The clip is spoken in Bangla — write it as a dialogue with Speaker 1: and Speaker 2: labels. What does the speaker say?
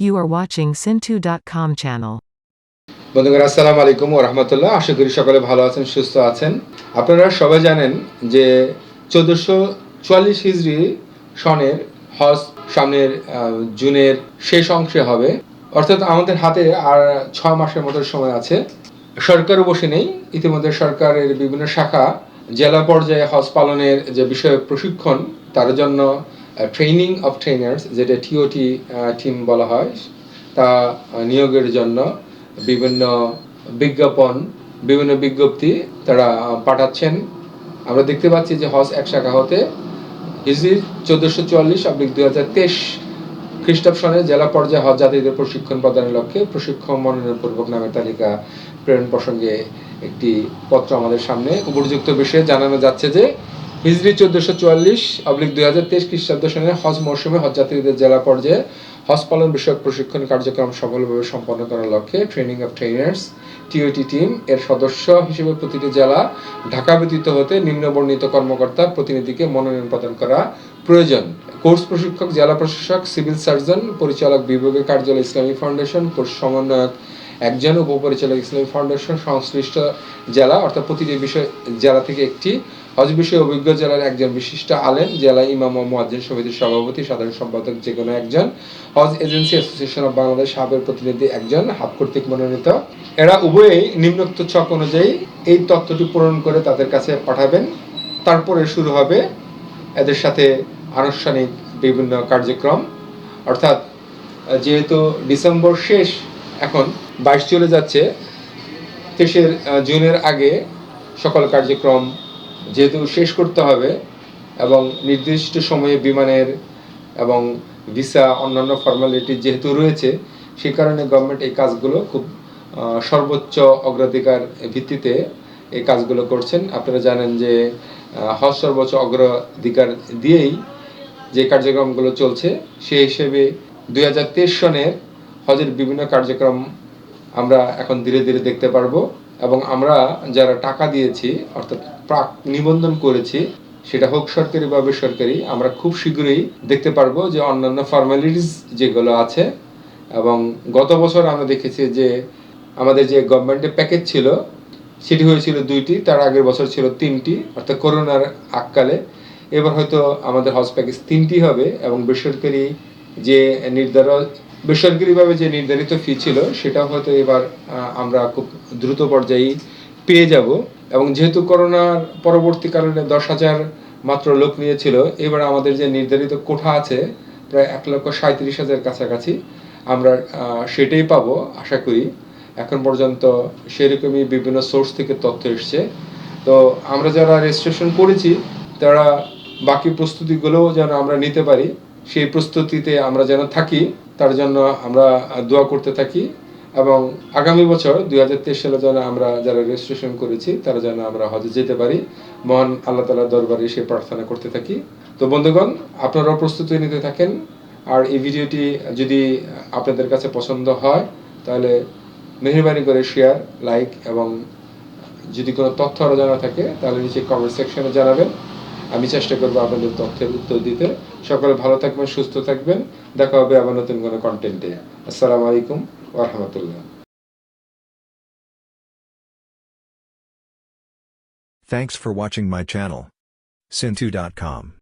Speaker 1: You are watching Sintu.com channel.
Speaker 2: বন্ধুগণ, আসসালামু আলাইকুম ও রহমতুল্লাহ। আশা করি সকলে ভালো আছেন, সুস্থ আছেন। আপনারা সবাই জানেন যে চোদ্দোশো চুয়াল্লিশ সনের হজ সামনের জুনের শেষ অংশে হবে। অর্থাৎ আমাদের হাতে আর ছ মাসের মতো সময় আছে। সরকারও বসে নেই। ইতিমধ্যে সরকারের বিভিন্ন শাখা জেলা পর্যায়ে হজ পালনের যে বিষয়ে প্রশিক্ষণ, তার জন্য ট্রেনিং অফ ট্রেনার্স যেটা টিওটি টিম বলা হয়। তা নিয়োগের জন্য বিভিন্ন বিজ্ঞাপন, বিভিন্ন বিজ্ঞপ্তি তারা পাঠাচ্ছেন। আমরা দেখতে পাচ্ছি যে হজ এক শাখা হতে হিজরি চোদ্দোশো চুয়াল্লিশ অব্লিক দুই হাজার তেইশ খ্রিস্টাব সনে জেলা পর্যায়ে হজ যাত্রীদের প্রশিক্ষণ প্রদানের লক্ষ্যে প্রশিক্ষণ মনোনয়নপূর্বক নামের তালিকা প্রেরণ প্রসঙ্গে একটি পত্র আমাদের সামনে। উপযুক্ত বিষয়ে জানানো যাচ্ছে যে হিজরি চোদ্দোশো চুয়াল্লিশ অব্লিক দুই হাজার তেইশ খ্রিস্টাব্দ সনে হজ মৌসুমে হজ যাত্রীদের জেলা পর্যায়ে হজ পালন বিষয়ক প্রশিক্ষণ কার্যক্রম সফলভাবে সম্পন্ন করার লক্ষ্যে training of trainers TOT team এর সদস্য হিসেবে প্রতিটি জেলা ঢাকা ব্যতীত হতে নিম্নবর্ণিত কর্মকর্তা প্রতিনিধিকে মনোনয়ন প্রদান করা প্রয়োজন। কোর্স প্রশিক্ষক, জেলা প্রশাসক, সিভিল সার্জন, পরিচালক বিভাগীয় কার্যালয় ইসলামী ফাউন্ডেশন, কোর্স সমন্বয়ক, একজন উপপরিচালক ইসলামী ফাউন্ডেশন, সংশ্লিষ্ট জেলা অর্থাৎ প্রতিটি বিষয় জেলা থেকে একটি হজ বিষয়ে অভিজ্ঞ জেলার একজন বিশিষ্ট আলেম, জেলা ইমাম ও মুয়াজ্জিন সমিতির সভাপতি, সাধারণ সম্পাদক যে কোনো একজন, hajj agency association of Bangladesh সাবের প্রতিনিধি একজন হাব কর্তৃক মনোনীত। এরা উভয়েই নিম্নোক্ত ছক অনুযায়ী এই তথ্যটি পূরণ করে তাদের কাছে পাঠাবেন। তারপরে শুরু হবে এদের সাথে আনুষ্ঠানিক বিভিন্ন কার্যক্রম। অর্থাৎ, যেহেতু ডিসেম্বর শেষ, এখন বাইশ চলে যাচ্ছে, তেইশের জুনের আগে সকল কার্যক্রম যেহেতু শেষ করতে হবে এবং নির্দিষ্ট সময়ে বিমানের এবং ভিসা, অন্যান্য ফর্মালিটি যেহেতু রয়েছে, সেই কারণে গভর্নমেন্ট এই কাজগুলো খুব সর্বোচ্চ অগ্রাধিকার ভিত্তিতে এই কাজগুলো করছেন। আপনারা জানেন যে হজ সর্বোচ্চ অগ্রাধিকার দিয়েই যে কার্যক্রমগুলো চলছে, সেই হিসেবে দুই হাজার তেইশ সনের হজের বিভিন্ন কার্যক্রম আমরা এখন ধীরে ধীরে দেখতে পারব। এবং আমরা যারা টাকা দিয়েছি, অর্থাৎ প্রাক নিবন্ধন করেছি, সেটা হোক সরকারি বা বেসরকারি, আমরা খুব শীঘ্রই দেখতে পারব যে অন্যান্য ফর্মালিটিস যেগুলো আছে এবং গত বছর আমরা দেখেছি যে আমাদের যে গভর্নমেন্টের প্যাকেজ ছিল, সেটি হয়েছিল দুইটি, তার আগের বছর ছিল তিনটি, অর্থাৎ করোনার আককালে এবার হয়তো আমাদের হজ প্যাকেজ তিনটি হবে এবং বেসরকারি যে নির্ধারণ বেসরকারিভাবে যে নির্ধারিত ফি ছিল, সেটা হয়তো এবার আমরা খুব দ্রুত পর্যায়েই পেয়ে যাব। এবং যেহেতু করোনার পরবর্তী কারণে দশ হাজার মাত্র লোক নিয়েছিল, এবার আমাদের যে নির্ধারিত কোঠা আছে, প্রায় এক লক্ষ সাঁত্রিশ হাজার কাছাকাছি, আমরা সেটাই পাবো, আশা করি। এখন পর্যন্ত সেরকমই বিভিন্ন সোর্স থেকে তথ্য এসছে। তো আমরা যারা রেজিস্ট্রেশন করেছি, তারা বাকি প্রস্তুতিগুলোও যেন আমরা নিতে পারি। সেই প্রস্তুতিতে আমরা যেন থাকি, তার জন্য আমরা দোয়া করতে থাকি এবং আগামী বছর দুই হাজার তেইশ সালে যেন আমরা যারা রেজিস্ট্রেশন করেছি, তারা যেন আমরা হজে যেতে পারি। মহান আল্লাহ তালার দরবারে সে প্রার্থনা করতে থাকি। তো বন্ধুগণ, আপনারাও প্রস্তুতি নিতে থাকেন। আর এই ভিডিওটি যদি আপনাদের কাছে পছন্দ হয়, তাহলে মেহরবানি করে শেয়ার লাইক এবং যদি কোনো তথ্য আরও জানা থাকে, তাহলে নিচে কমেন্ট সেকশনে জানাবেন। আমি চেষ্টা করব আপনাদের তথ্যের উত্তর দিতে। সকলে ভালো থাকবেন, সুস্থ থাকবেন। দেখা হবে আবার নতুন কোনো কন্টেন্টে আসসালামু আলাইকুম রহমতুল্লাহ।
Speaker 3: Thanks for watching my channel. Sintu.com